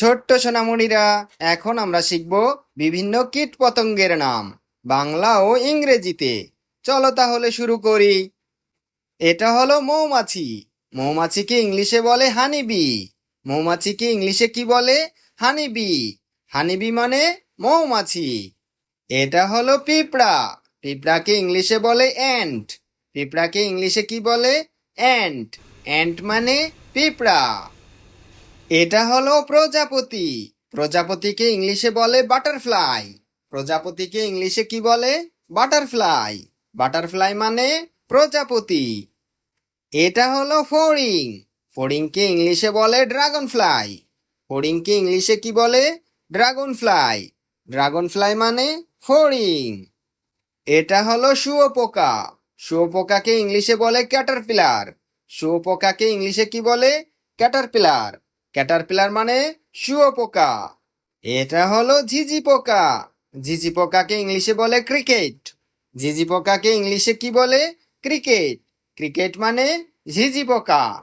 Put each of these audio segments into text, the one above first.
ছোট্ট সোনামণিরা, এখন আমরা শিখব বিভিন্ন কীট পতঙ্গের নাম, বাংলা ও ইংরেজিতে। চলো তাহলে শুরু করি। এটা হলো মৌমাছি। মৌমাছিকে ইংলিশে বলে হানিবি। মৌমাছিকে ইংলিশে কি বলে? হানিবি। হানিবি মানে মৌমাছি। এটা হলো পিঁপড়া। পিঁপড়াকে ইংলিশে বলে অ্যান্ট পিঁপড়াকে ইংলিশে কি বলে? অ্যান্ট অ্যান্ট মানে পিঁপড়া। এটা হলো প্রজাপতি। প্রজাপতিকে ইংলিশে বলে বাটারফ্লাই। প্রজাপতিকে ইংলিশে কি বলে? বাটারফ্লাই। বাটারফ্লাই মানে প্রজাপতি। এটা হলো ফড়িং। ফড়িংকে ইংলিশে বলে ড্রাগন ফ্লাই ফড়িংকে ইংলিশে কি বলে? ড্রাগন ফ্লাই ড্রাগন ফ্লাই মানে ফড়িং। এটা হলো শুয়োপোকা। শুয়োপোকাকে ইংলিশে বলে ক্যাটারপিলার। শুয়োপোকাকে ইংলিশে কি বলে? ক্যাটারপিলার। ক্যাটারপিলার মানে শুয়োপোকা এটা হলো ঝিঝি পোকা। ঝিঝি পোকাকে ইংলিশে বলে ক্রিকেট। ঝিঝি পোকাকে ইংলিশে কি বলে? ক্রিকেট। ক্রিকেট মানে ঝিঝি পোকা।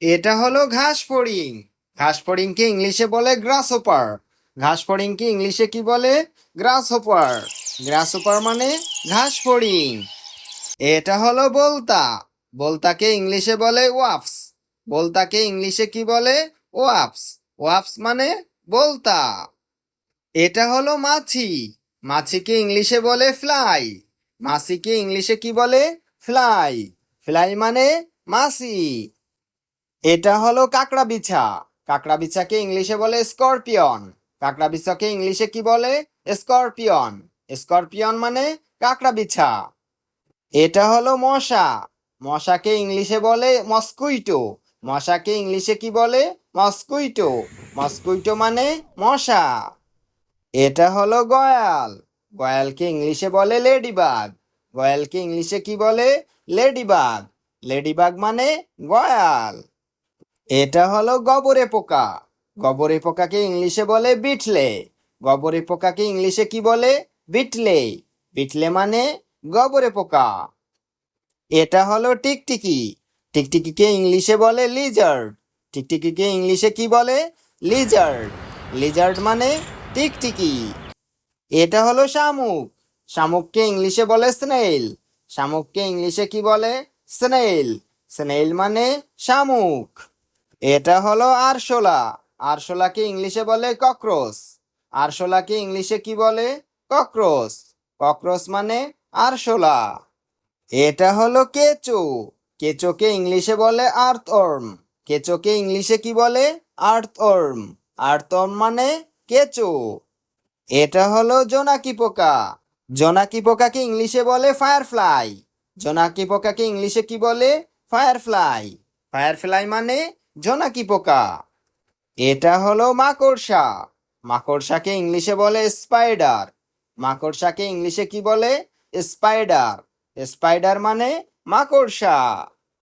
এটা হলো ঘাস ফড়িং। ঘাস ফড়িংকে ইংলিশে বলে গ্রাস হোপার ঘাস ফড়িংকে ইংলিশে কি বলে? গ্রাস হোপার গ্রাস হোপার মানে ঘাস ফড়িং। এটা হলো বলতা। বলতাকে ইংলিশে বলে ওয়াফস। বলতাকে ইংলিশে কি বলে? ওয়াপস। ওয়াপস মানে বলতা। এটা হলো মাছি। মাছিকে ইংলিশে বলে ফ্লাই। মাছিকে ইংলিশে কি বলে? ফ্লাই। ফ্লাই মানে মাছি এটা হলো কাকড়া বিছা কাকড়া বিছাকে ইংলিশে বলে স্করপিয়ন। কাকড়া বিছাকে ইংলিশে কি বলে? স্করপিয়ন। স্করপিয়ন মানে কাকড়া বিছা এটা হলো মশা। মশাকে ইংলিশে বলে মস্কুইটো। মশাকে ইংলিশে কি বলে? মস্কুইটো। মস্কুইটো মানে মশা। এটা হলো গয়াল। গয়ালকে ইংলিশে বলে লেডিবাগ। গয়ালকে ইংলিশে কি বলে? লেডিবাগ। লেডিবাগ মানে গয়াল। এটা হলো গবরে পোকা। গবরে পোকাকে ইংলিশে বলে বিটলে। গবরে পোকাকে ইংলিশে কি বলে? বিটলে। বিটলে মানে গবরে পোকা। এটা হলো টিকটিকি। টিকটিকিকে ইংলিশে বলে লিজার্ড টিকটিকিকে ইংলিশে কি বলে? লিজার্ড লিজার্ড মানে টিকটিকি। এটা হলো শামুক। শামুককে ইংলিশে বলে স্নেইল শামুককে ইংলিশে কি বলে? স্নেইল স্নেইল মানে শামুক। এটা হলো আরশোলা। আরশোলাকে ইংলিশে বলে ককরোচ আরশোলাকে ইংলিশে কি বলে? ককরোচ ককরোচ মানে আরশোলা। এটা হলো কেচো। কেচোকে ইংলিশে বলে আর্থ ওর্ম কেচোকে ইংলিশে কি বলে? আর্থ ওর্ম আর্থ ওর্ম মানে কেচো। এটা হলো জোনাকি পোকা। জোনাকি পোকাকে ইংলিশে বলে ফায়ারফ্লাই। জোনাকি পোকাকে ইংলিশে কি বলে? ফায়ারফ্লাই। ফায়ারফ্লাই মানে জোনাকি পোকা। এটা হলো মাকড়সা। মাকড়সাকে ইংলিশে বলে স্পাইডার। মাকড়সাকে ইংলিশে কি বলে? স্পাইডার। স্পাইডার মানে মাকড়সা।